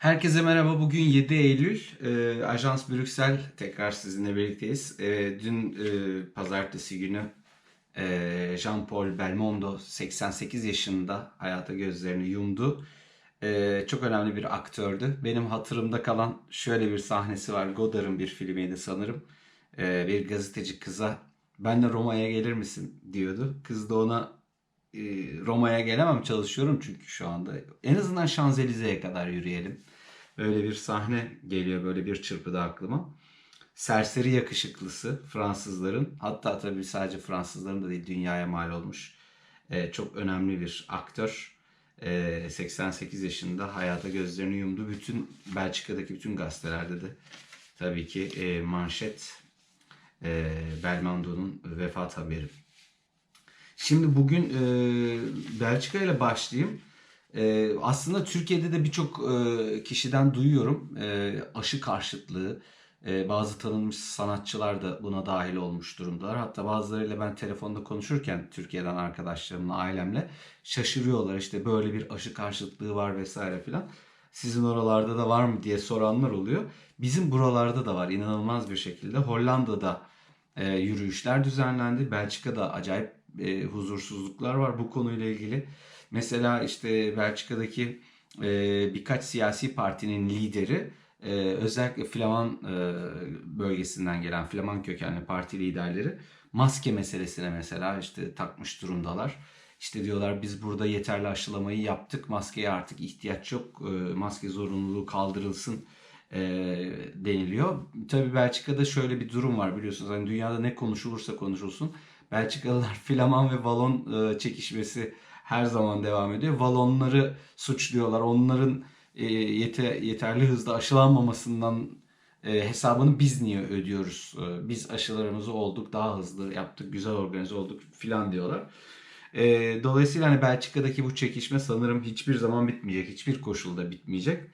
Herkese merhaba. Bugün 7 Eylül. Ee, Ajans Brüksel tekrar sizinle birlikteyiz. Ee, dün e, pazartesi günü e, Jean-Paul Belmondo 88 yaşında hayata gözlerini yumdu. Ee, çok önemli bir aktördü. Benim hatırımda kalan şöyle bir sahnesi var. Godard'ın bir filmiydi sanırım. Ee, bir gazeteci kıza ben de Roma'ya gelir misin diyordu. Kız da ona e, Roma'ya gelemem çalışıyorum çünkü şu anda. En azından Şanzelize'ye kadar yürüyelim. Böyle bir sahne geliyor böyle bir çırpıda aklıma. Serseri yakışıklısı Fransızların hatta tabii sadece Fransızların da değil dünyaya mal olmuş. e, çok önemli bir aktör. E, 88 yaşında hayata gözlerini yumdu. Bütün Belçika'daki bütün gazetelerde de tabii ki e, manşet e, Belmondo'nun vefat haberi. Şimdi bugün e, Belçika ile başlayayım. E, aslında Türkiye'de de birçok e, kişiden duyuyorum e, aşı karşıtlığı. E, bazı tanınmış sanatçılar da buna dahil olmuş durumdalar. Hatta bazılarıyla ben telefonda konuşurken Türkiye'den arkadaşlarımla, ailemle şaşırıyorlar. İşte böyle bir aşı karşıtlığı var vesaire filan. Sizin oralarda da var mı diye soranlar oluyor. Bizim buralarda da var inanılmaz bir şekilde. Hollanda'da e, yürüyüşler düzenlendi. Belçika'da acayip e, huzursuzluklar var bu konuyla ilgili. Mesela işte Belçika'daki e, birkaç siyasi partinin lideri e, özellikle Flaman e, bölgesinden gelen Flaman kökenli parti liderleri maske meselesine mesela işte takmış durumdalar. İşte diyorlar biz burada yeterli aşılamayı yaptık. Maskeye artık ihtiyaç yok. E, maske zorunluluğu kaldırılsın e, deniliyor. Tabii Belçika'da şöyle bir durum var biliyorsunuz. Hani dünyada ne konuşulursa konuşulsun. Belçikalılar Flaman ve Valon e, çekişmesi her zaman devam ediyor. Valonları suçluyorlar. Onların e, yete, yeterli hızda aşılanmamasından e, hesabını biz niye ödüyoruz? E, biz aşılarımızı olduk, daha hızlı yaptık, güzel organize olduk filan diyorlar. E, dolayısıyla hani Belçika'daki bu çekişme sanırım hiçbir zaman bitmeyecek, hiçbir koşulda bitmeyecek.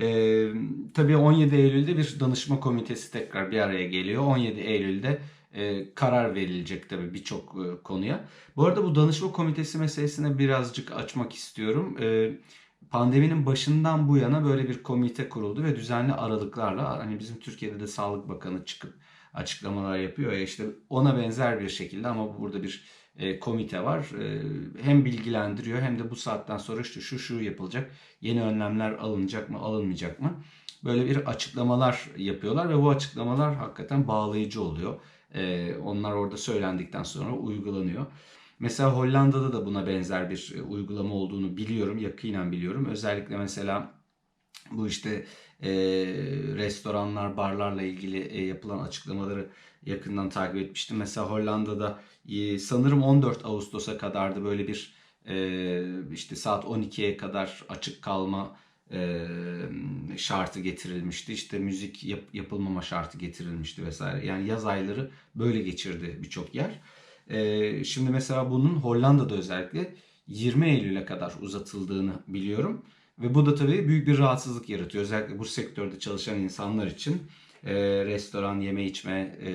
E, tabii 17 Eylül'de bir danışma komitesi tekrar bir araya geliyor. 17 Eylül'de e, karar verilecek tabii birçok e, konuya. Bu arada bu danışma komitesi meselesine birazcık açmak istiyorum. E, pandeminin başından bu yana böyle bir komite kuruldu ve düzenli aralıklarla hani bizim Türkiye'de de Sağlık Bakanı çıkıp açıklamalar yapıyor ya işte ona benzer bir şekilde ama burada bir komite var. Hem bilgilendiriyor hem de bu saatten sonra işte şu şu yapılacak. Yeni önlemler alınacak mı alınmayacak mı? Böyle bir açıklamalar yapıyorlar ve bu açıklamalar hakikaten bağlayıcı oluyor. E, onlar orada söylendikten sonra uygulanıyor. Mesela Hollanda'da da buna benzer bir e, uygulama olduğunu biliyorum, yakinen biliyorum. Özellikle mesela bu işte e, restoranlar, barlarla ilgili e, yapılan açıklamaları yakından takip etmiştim. Mesela Hollanda'da e, sanırım 14 Ağustos'a kadardı böyle bir e, işte saat 12'ye kadar açık kalma e, şartı getirilmişti. İşte müzik yap, yapılmama şartı getirilmişti vesaire. Yani yaz ayları böyle geçirdi birçok yer. E, şimdi mesela bunun Hollanda'da özellikle 20 Eylül'e kadar uzatıldığını biliyorum. Ve bu da tabii büyük bir rahatsızlık yaratıyor. Özellikle bu sektörde çalışan insanlar için e, restoran, yeme içme e,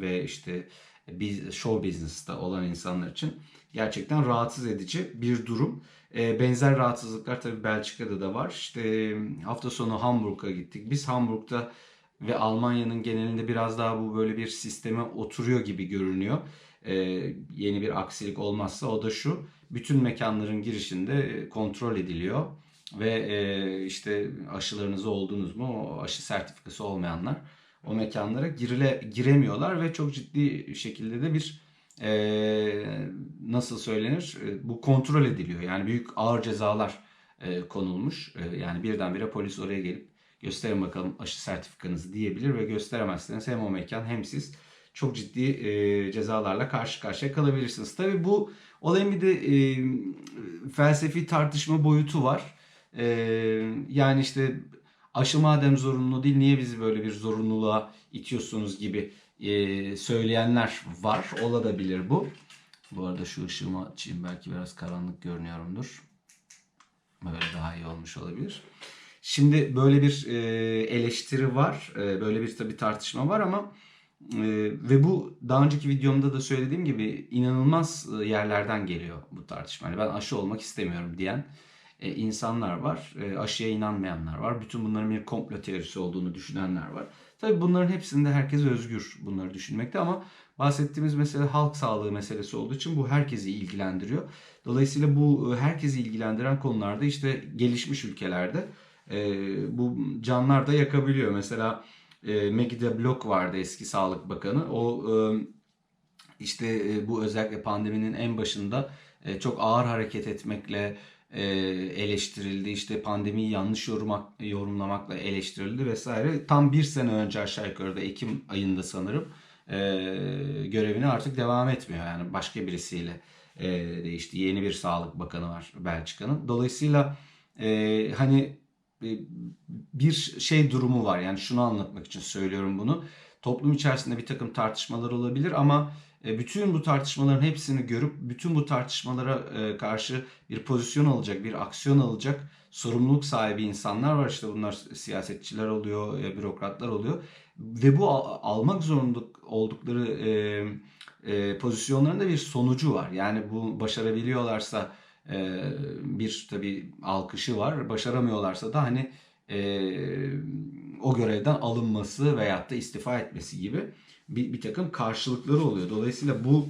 ve işte biz show business'ta olan insanlar için gerçekten rahatsız edici bir durum. E, benzer rahatsızlıklar tabii Belçika'da da var. İşte hafta sonu Hamburg'a gittik. Biz Hamburg'da ve Almanya'nın genelinde biraz daha bu böyle bir sisteme oturuyor gibi görünüyor. E, yeni bir aksilik olmazsa o da şu. Bütün mekanların girişinde kontrol ediliyor ve e, işte aşılarınız oldunuz mu o aşı sertifikası olmayanlar o mekanlara girile giremiyorlar ve çok ciddi şekilde de bir e, nasıl söylenir e, bu kontrol ediliyor yani büyük ağır cezalar e, konulmuş e, yani birdenbire polis oraya gelip gösterin bakalım aşı sertifikanızı diyebilir ve gösteremezseniz hem o mekan hem siz çok ciddi e, cezalarla karşı karşıya kalabilirsiniz. Tabii bu olayın bir de e, felsefi tartışma boyutu var. E, yani işte aşı madem zorunlu değil niye bizi böyle bir zorunluluğa itiyorsunuz gibi e, söyleyenler var. Olabilir bu. Bu arada şu ışığımı açayım belki biraz karanlık görünüyorumdur. Böyle daha iyi olmuş olabilir. Şimdi böyle bir e, eleştiri var. E, böyle bir tabii tartışma var ama e, ve bu daha önceki videomda da söylediğim gibi inanılmaz e, yerlerden geliyor bu tartışma. Yani ben aşı olmak istemiyorum diyen e, insanlar var. E, aşıya inanmayanlar var. Bütün bunların bir komplo teorisi olduğunu düşünenler var. Tabii bunların hepsinde herkes özgür bunları düşünmekte ama bahsettiğimiz mesele halk sağlığı meselesi olduğu için bu herkesi ilgilendiriyor. Dolayısıyla bu e, herkesi ilgilendiren konularda işte gelişmiş ülkelerde bu canlar da yakabiliyor. Mesela e, Maggie de Block vardı eski Sağlık Bakanı. O işte bu özellikle pandeminin en başında çok ağır hareket etmekle eleştirildi. İşte pandemiyi yanlış yorummak, yorumlamakla eleştirildi vesaire. Tam bir sene önce aşağı yukarı da Ekim ayında sanırım e, görevine artık devam etmiyor. Yani başka birisiyle e, değişti. Yeni bir sağlık bakanı var Belçika'nın. Dolayısıyla e, hani e, bir şey durumu var. Yani şunu anlatmak için söylüyorum bunu. Toplum içerisinde bir takım tartışmalar olabilir ama e, bütün bu tartışmaların hepsini görüp bütün bu tartışmalara e, karşı bir pozisyon alacak, bir aksiyon alacak sorumluluk sahibi insanlar var. İşte bunlar siyasetçiler oluyor, bürokratlar oluyor. Ve bu almak zorunda oldukları pozisyonların da bir sonucu var. Yani bu başarabiliyorlarsa bir tabi alkışı var. Başaramıyorlarsa da hani o görevden alınması veyahut da istifa etmesi gibi bir, bir takım karşılıkları oluyor. Dolayısıyla bu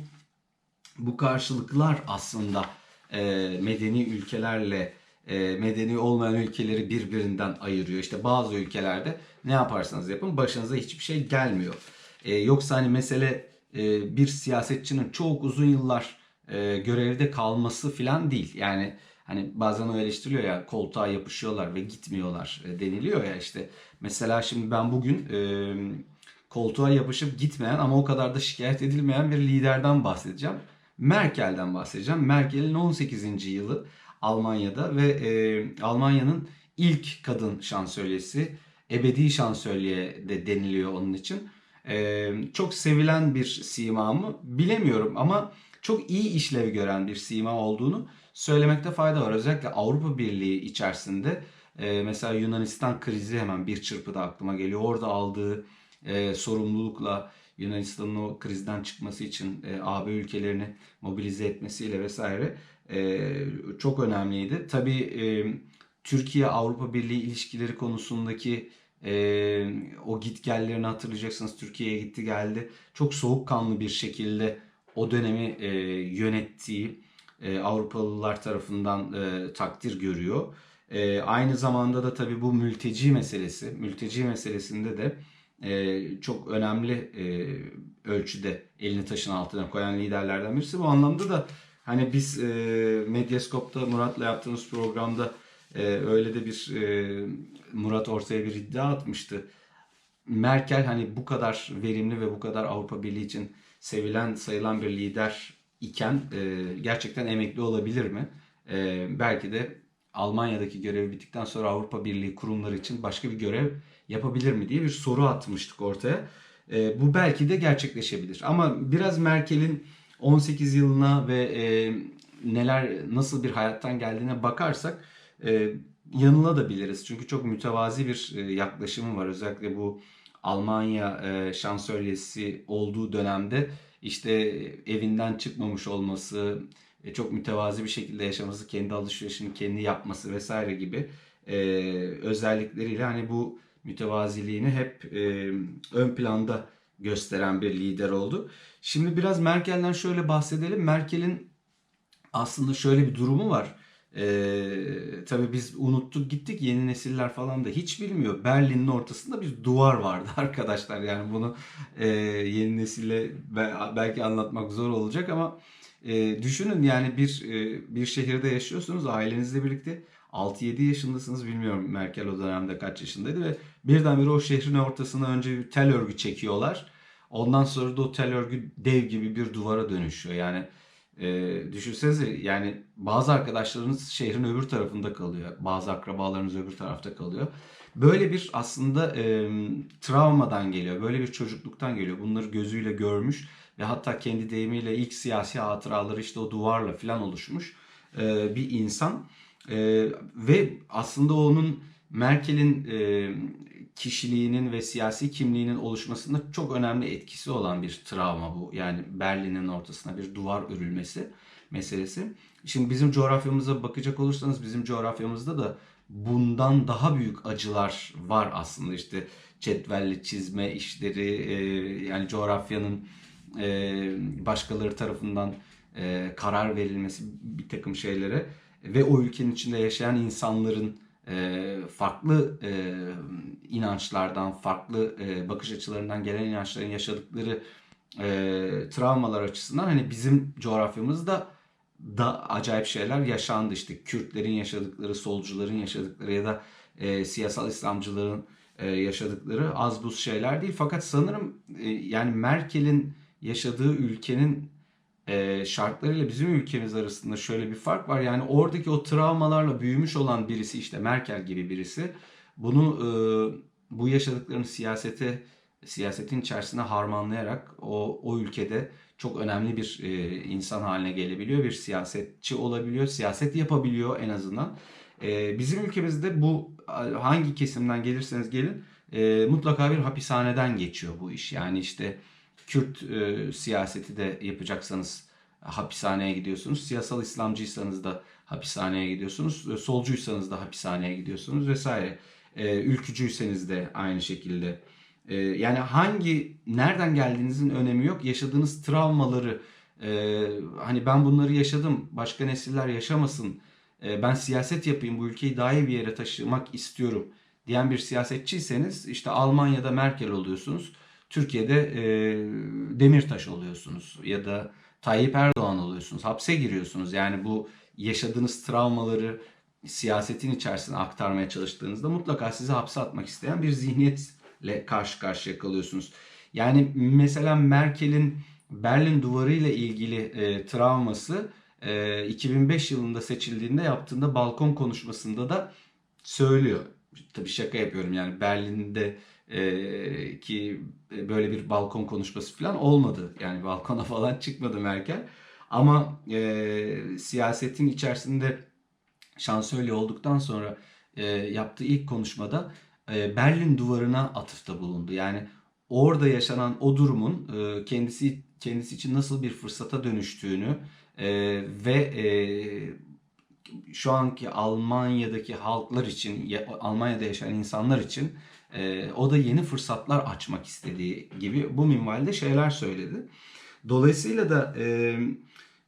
bu karşılıklar aslında e, medeni ülkelerle e, medeni olmayan ülkeleri birbirinden ayırıyor. İşte bazı ülkelerde ne yaparsanız yapın başınıza hiçbir şey gelmiyor. E, yoksa hani mesele e, bir siyasetçinin çok uzun yıllar e, görevde kalması filan değil. Yani hani bazen o eleştiriliyor ya koltuğa yapışıyorlar ve gitmiyorlar e, deniliyor ya işte. Mesela şimdi ben bugün e, koltuğa yapışıp gitmeyen ama o kadar da şikayet edilmeyen bir liderden bahsedeceğim. Merkel'den bahsedeceğim. Merkel'in 18. yılı Almanya'da ve e, Almanya'nın ilk kadın şansölyesi, ebedi şansölye de deniliyor onun için. E, çok sevilen bir sima mı bilemiyorum ama çok iyi işlev gören bir sima olduğunu söylemekte fayda var. Özellikle Avrupa Birliği içerisinde e, mesela Yunanistan krizi hemen bir çırpıda aklıma geliyor. Orada aldığı e, sorumlulukla Yunanistan'ın o krizden çıkması için e, AB ülkelerini mobilize etmesiyle vesaire e, çok önemliydi. Tabii e, Türkiye-Avrupa Birliği ilişkileri konusundaki e, o gitgellerini hatırlayacaksınız. Türkiye'ye gitti geldi. Çok soğukkanlı bir şekilde o dönemi e, yönettiği e, Avrupalılar tarafından e, takdir görüyor. E, aynı zamanda da tabii bu mülteci meselesi, mülteci meselesinde de e, çok önemli e, ölçüde elini taşın altına koyan liderlerden birisi. Bu anlamda da hani biz e, Medyascope'da Murat'la yaptığımız programda e, öyle de bir e, Murat ortaya bir iddia atmıştı. Merkel hani bu kadar verimli ve bu kadar Avrupa Birliği için sevilen sayılan bir lider iken gerçekten emekli olabilir mi? Belki de Almanya'daki görevi bittikten sonra Avrupa Birliği kurumları için başka bir görev yapabilir mi diye bir soru atmıştık ortaya. E, bu belki de gerçekleşebilir. Ama biraz Merkel'in 18 yılına ve e, neler nasıl bir hayattan geldiğine bakarsak e, yanılabiliriz. Çünkü çok mütevazi bir e, yaklaşımı var. Özellikle bu Almanya e, şansölyesi olduğu dönemde işte evinden çıkmamış olması, e, çok mütevazi bir şekilde yaşaması, kendi alışverişini kendi yapması vesaire gibi e, özellikleriyle hani bu mütevaziliğini hep e, ön planda gösteren bir lider oldu. Şimdi biraz Merkel'den şöyle bahsedelim. Merkel'in aslında şöyle bir durumu var. Ee, tabii biz unuttuk gittik yeni nesiller falan da hiç bilmiyor. Berlin'in ortasında bir duvar vardı arkadaşlar. Yani bunu e, yeni nesille belki anlatmak zor olacak ama e, düşünün yani bir e, bir şehirde yaşıyorsunuz ailenizle birlikte 6-7 yaşındasınız bilmiyorum Merkel o dönemde kaç yaşındaydı ve birdenbire o şehrin ortasına önce bir tel örgü çekiyorlar. Ondan sonra da o tel örgü dev gibi bir duvara dönüşüyor. Yani e, düşünsenize yani bazı arkadaşlarınız şehrin öbür tarafında kalıyor. Bazı akrabalarınız öbür tarafta kalıyor. Böyle bir aslında e, travmadan geliyor. Böyle bir çocukluktan geliyor. Bunları gözüyle görmüş ve hatta kendi deyimiyle ilk siyasi hatıraları işte o duvarla falan oluşmuş e, bir insan. E, ve aslında onun Merkel'in e, kişiliğinin ve siyasi kimliğinin oluşmasında çok önemli etkisi olan bir travma bu. Yani Berlin'in ortasına bir duvar örülmesi. meselesi. Şimdi bizim coğrafyamıza bakacak olursanız bizim coğrafyamızda da bundan daha büyük acılar var aslında işte cetvelli çizme işleri e, yani coğrafyanın e, başkaları tarafından e, karar verilmesi bir takım şeylere ve o ülkenin içinde yaşayan insanların farklı e, inançlardan, farklı e, bakış açılarından gelen inançların yaşadıkları e, travmalar açısından hani bizim coğrafyamızda da acayip şeyler yaşandı. İşte Kürtlerin yaşadıkları, solcuların yaşadıkları ya da e, siyasal İslamcıların e, yaşadıkları az buz şeyler değil. Fakat sanırım e, yani Merkel'in yaşadığı ülkenin e, şartlarıyla bizim ülkemiz arasında şöyle bir fark var. Yani oradaki o travmalarla büyümüş olan birisi işte Merkel gibi birisi bunu e, bu yaşadıklarını siyasete siyasetin içerisine harmanlayarak o o ülkede çok önemli bir e, insan haline gelebiliyor, bir siyasetçi olabiliyor, siyaset yapabiliyor en azından. E, bizim ülkemizde bu hangi kesimden gelirseniz gelin e, mutlaka bir hapishaneden geçiyor bu iş. Yani işte Kürt e, siyaseti de yapacaksanız hapishaneye gidiyorsunuz. Siyasal İslamcıysanız da hapishaneye gidiyorsunuz. E, solcuysanız da hapishaneye gidiyorsunuz vesaire. E, ülkücüyseniz de aynı şekilde. E, yani hangi, nereden geldiğinizin önemi yok. Yaşadığınız travmaları, e, hani ben bunları yaşadım, başka nesiller yaşamasın, e, ben siyaset yapayım, bu ülkeyi daha iyi bir yere taşımak istiyorum diyen bir siyasetçiyseniz işte Almanya'da Merkel oluyorsunuz. Türkiye'de e, Demirtaş oluyorsunuz ya da Tayyip Erdoğan oluyorsunuz. Hapse giriyorsunuz. Yani bu yaşadığınız travmaları siyasetin içerisine aktarmaya çalıştığınızda mutlaka sizi hapse atmak isteyen bir zihniyetle karşı karşıya kalıyorsunuz. Yani mesela Merkel'in Berlin Duvarı ile ilgili e, travması e, 2005 yılında seçildiğinde yaptığında balkon konuşmasında da söylüyor. Tabii şaka yapıyorum yani Berlin'de e, ki böyle bir balkon konuşması falan olmadı. Yani balkona falan çıkmadı Merkel. Ama e, siyasetin içerisinde şansölye olduktan sonra e, yaptığı ilk konuşmada e, Berlin duvarına atıfta bulundu. Yani orada yaşanan o durumun e, kendisi kendisi için nasıl bir fırsata dönüştüğünü e, ve e, şu anki Almanya'daki halklar için, Almanya'da yaşayan insanlar için e, o da yeni fırsatlar açmak istediği gibi bu minvalde şeyler söyledi. Dolayısıyla da e,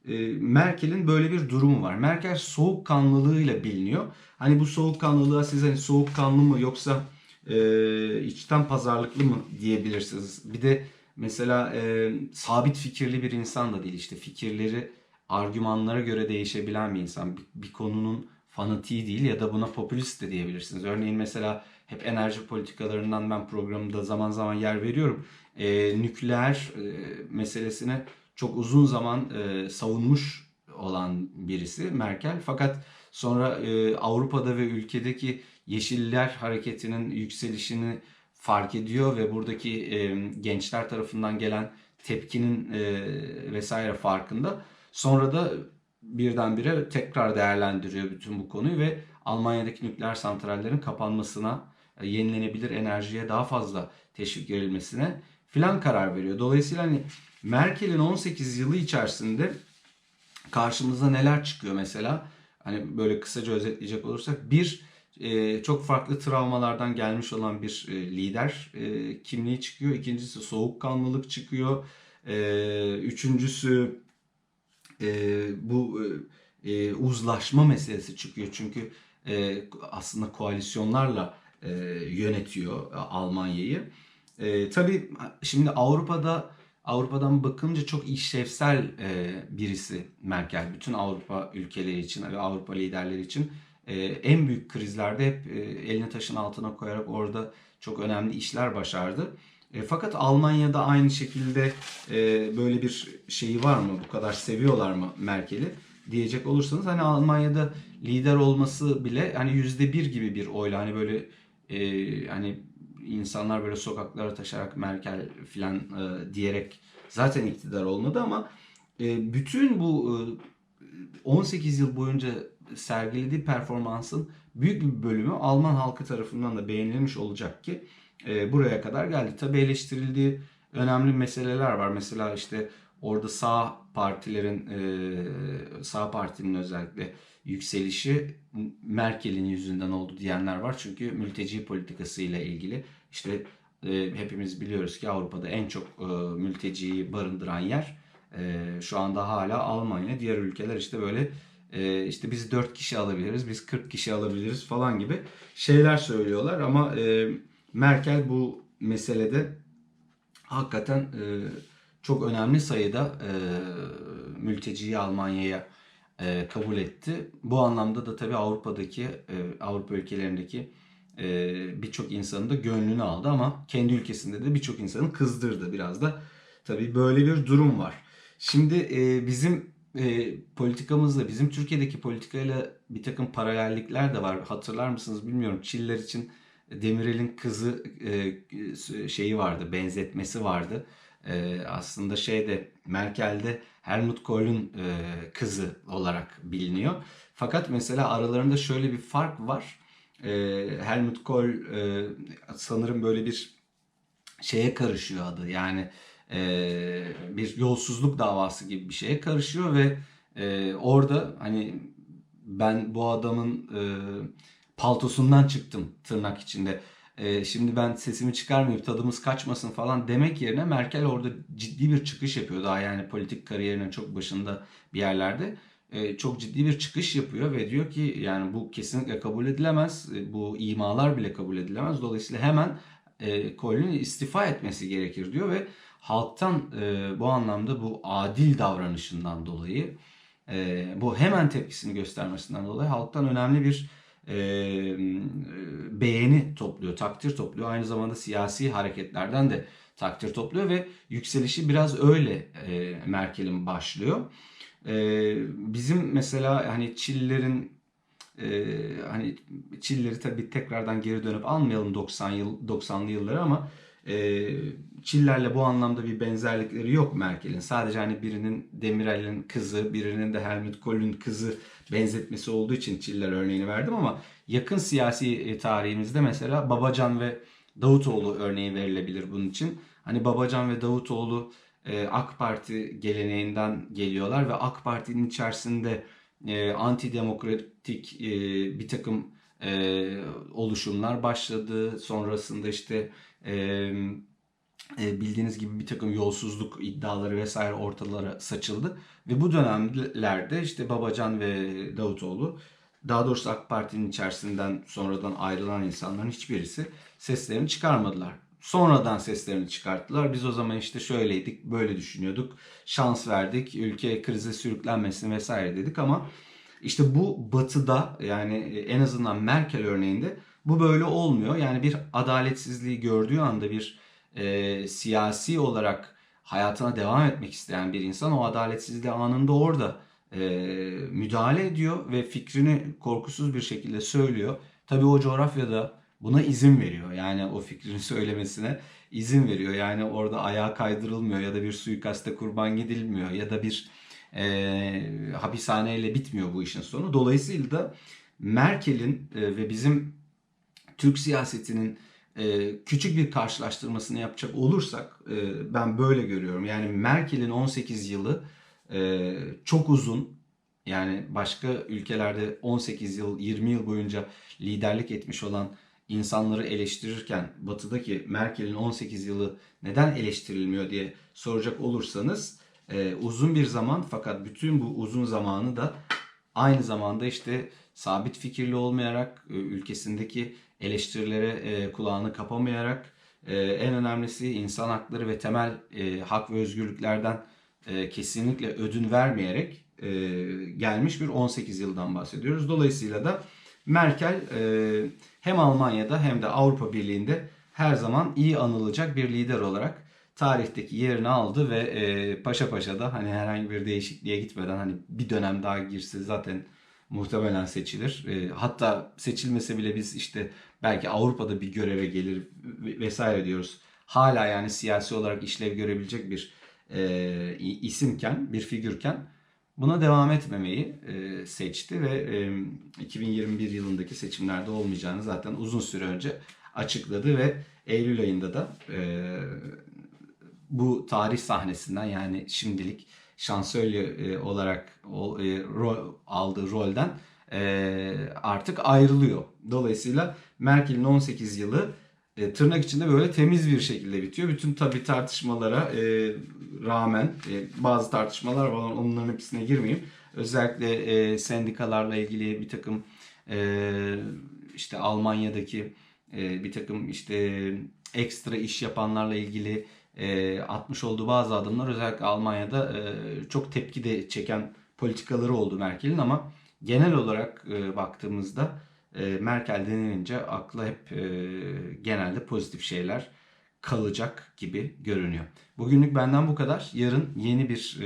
e, Merkel'in böyle bir durumu var. Merkel soğukkanlılığıyla biliniyor. Hani bu soğukkanlılığa siz hani soğukkanlı mı yoksa e, içten pazarlıklı mı diyebilirsiniz. Bir de mesela e, sabit fikirli bir insan da değil. İşte fikirleri argümanlara göre değişebilen bir insan. Bir, bir konunun fanatiği değil ya da buna popülist de diyebilirsiniz. Örneğin mesela hep enerji politikalarından ben programda zaman zaman yer veriyorum. E, nükleer e, meselesine çok uzun zaman e, savunmuş olan birisi Merkel. Fakat sonra e, Avrupa'da ve ülkedeki Yeşiller hareketinin yükselişini fark ediyor ve buradaki e, gençler tarafından gelen tepkinin e, vesaire farkında. Sonra da birdenbire tekrar değerlendiriyor bütün bu konuyu ve Almanya'daki nükleer santrallerin kapanmasına, yenilenebilir enerjiye daha fazla teşvik verilmesine filan karar veriyor. Dolayısıyla hani Merkel'in 18 yılı içerisinde karşımıza neler çıkıyor mesela? Hani böyle kısaca özetleyecek olursak bir e, çok farklı travmalardan gelmiş olan bir e, lider e, kimliği çıkıyor. İkincisi soğukkanlılık çıkıyor. E, üçüncüsü e, bu e, uzlaşma meselesi çıkıyor. Çünkü e, aslında koalisyonlarla e, yönetiyor Almanya'yı. E, tabii şimdi Avrupa'da Avrupa'dan bakınca çok işlevsel e, birisi Merkel. Bütün Avrupa ülkeleri için ve Avrupa liderleri için e, en büyük krizlerde hep e, elini taşın altına koyarak orada çok önemli işler başardı. E, fakat Almanya'da aynı şekilde e, böyle bir şeyi var mı? Bu kadar seviyorlar mı Merkel'i? Diyecek olursanız hani Almanya'da lider olması bile hani yüzde bir gibi bir oyla hani böyle e, hani insanlar böyle sokaklara taşarak Merkel filan e, diyerek zaten iktidar olmadı ama e, bütün bu e, 18 yıl boyunca sergilediği performansın büyük bir bölümü Alman halkı tarafından da beğenilmiş olacak ki e, buraya kadar geldi. Tabi eleştirildiği önemli meseleler var. Mesela işte orada sağ partilerin e, sağ partinin özellikle yükselişi Merkel'in yüzünden oldu diyenler var. Çünkü mülteci politikası ile ilgili işte e, hepimiz biliyoruz ki Avrupa'da en çok e, mülteciyi barındıran yer e, şu anda hala Almanya. Diğer ülkeler işte böyle e, işte biz 4 kişi alabiliriz, biz 40 kişi alabiliriz falan gibi şeyler söylüyorlar. Ama e, Merkel bu meselede hakikaten çok önemli sayıda mülteciyi Almanya'ya e, kabul etti. Bu anlamda da tabii Avrupa'daki, e, Avrupa ülkelerindeki e, birçok insanın da gönlünü aldı ama kendi ülkesinde de birçok insanı kızdırdı biraz da. Tabii böyle bir durum var. Şimdi bizim politikamızla, bizim Türkiye'deki politikayla bir takım paralellikler de var. Hatırlar mısınız bilmiyorum. Çiller için Demirel'in kızı şeyi vardı, benzetmesi vardı. E, aslında şeyde Merkel'de Helmut Kohl'un e, kızı olarak biliniyor. Fakat mesela aralarında şöyle bir fark var. E, Helmut Kohl e, sanırım böyle bir şeye karışıyor adı. Yani e, bir yolsuzluk davası gibi bir şeye karışıyor ve e, orada hani ben bu adamın e, paltosundan çıktım tırnak içinde. E, şimdi ben sesimi çıkarmayıp tadımız kaçmasın falan demek yerine Merkel orada ciddi bir çıkış yapıyor. Daha yani politik kariyerinin çok başında bir yerlerde. E, çok ciddi bir çıkış yapıyor ve diyor ki yani bu kesinlikle kabul edilemez. E, bu imalar bile kabul edilemez. Dolayısıyla hemen e, istifa etmesi gerekir diyor ve halktan bu anlamda bu adil davranışından dolayı bu hemen tepkisini göstermesinden dolayı halktan önemli bir e, beğeni topluyor, takdir topluyor. Aynı zamanda siyasi hareketlerden de takdir topluyor ve yükselişi biraz öyle e, Merkel'in başlıyor. E, bizim mesela hani Çillerin e, hani Çilleri tabii tekrardan geri dönüp almayalım 90 yıl 90'lı yılları ama e, Çiller'le bu anlamda bir benzerlikleri yok Merkel'in. Sadece hani birinin Demirel'in kızı, birinin de Helmut Kohl'ün kızı benzetmesi olduğu için Çiller örneğini verdim ama yakın siyasi e, tarihimizde mesela Babacan ve Davutoğlu örneği verilebilir bunun için. Hani Babacan ve Davutoğlu e, AK Parti geleneğinden geliyorlar ve AK Parti'nin içerisinde e, antidemokratik bir takım oluşumlar başladı. Sonrasında işte e, bildiğiniz gibi bir takım yolsuzluk iddiaları vesaire ortalara saçıldı. Ve bu dönemlerde işte Babacan ve Davutoğlu daha doğrusu AK Parti'nin içerisinden sonradan ayrılan insanların hiçbirisi seslerini çıkarmadılar. Sonradan seslerini çıkarttılar. Biz o zaman işte şöyleydik, böyle düşünüyorduk, şans verdik, ülke krize sürüklenmesin vesaire dedik ama işte bu batıda yani en azından Merkel örneğinde bu böyle olmuyor. Yani bir adaletsizliği gördüğü anda bir e, siyasi olarak hayatına devam etmek isteyen bir insan o adaletsizliği anında orada e, müdahale ediyor ve fikrini korkusuz bir şekilde söylüyor. Tabii o coğrafyada buna izin veriyor. Yani o fikrini söylemesine izin veriyor. Yani orada ayağa kaydırılmıyor ya da bir suikaste kurban gidilmiyor ya da bir e, hapishaneyle bitmiyor bu işin sonu. Dolayısıyla da Merkel'in e, ve bizim Türk siyasetinin e, küçük bir karşılaştırmasını yapacak olursak e, ben böyle görüyorum. Yani Merkel'in 18 yılı e, çok uzun. Yani başka ülkelerde 18 yıl, 20 yıl boyunca liderlik etmiş olan insanları eleştirirken batıdaki Merkel'in 18 yılı neden eleştirilmiyor diye soracak olursanız uzun bir zaman fakat bütün bu uzun zamanı da aynı zamanda işte sabit fikirli olmayarak ülkesindeki eleştirilere e, kulağını kapamayarak e, en önemlisi insan hakları ve temel e, hak ve özgürlüklerden e, kesinlikle ödün vermeyerek e, gelmiş bir 18 yıldan bahsediyoruz. Dolayısıyla da Merkel e, hem Almanya'da hem de Avrupa Birliği'nde her zaman iyi anılacak bir lider olarak tarihteki yerini aldı ve e, paşa paşa da hani herhangi bir değişikliğe gitmeden hani bir dönem daha girse zaten muhtemelen seçilir. E, hatta seçilmese bile biz işte belki Avrupa'da bir göreve gelir vesaire diyoruz. Hala yani siyasi olarak işlev görebilecek bir e, isimken, bir figürken buna devam etmemeyi e, seçti ve e, 2021 yılındaki seçimlerde olmayacağını zaten uzun süre önce açıkladı ve Eylül ayında da e, bu tarih sahnesinden yani şimdilik şansölye e, olarak e, aldığı rolden e, artık ayrılıyor. Dolayısıyla Merkel'in 18 yılı tırnak içinde böyle temiz bir şekilde bitiyor. Bütün tabii tartışmalara rağmen bazı tartışmalar var onların hepsine girmeyeyim. Özellikle sendikalarla ilgili bir takım işte Almanya'daki bir takım işte ekstra iş yapanlarla ilgili e, atmış olduğu bazı adımlar özellikle Almanya'da e, çok tepki de çeken politikaları oldu Merkel'in ama genel olarak e, baktığımızda e, Merkel denilince akla hep genelde pozitif şeyler kalacak gibi görünüyor. Bugünlük benden bu kadar. Yarın yeni bir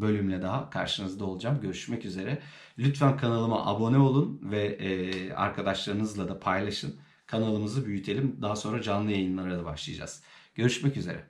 bölümle daha karşınızda olacağım. Görüşmek üzere. Lütfen kanalıma abone olun ve arkadaşlarınızla da paylaşın. Kanalımızı büyütelim. Daha sonra canlı yayınlara da başlayacağız. Görüşmek üzere.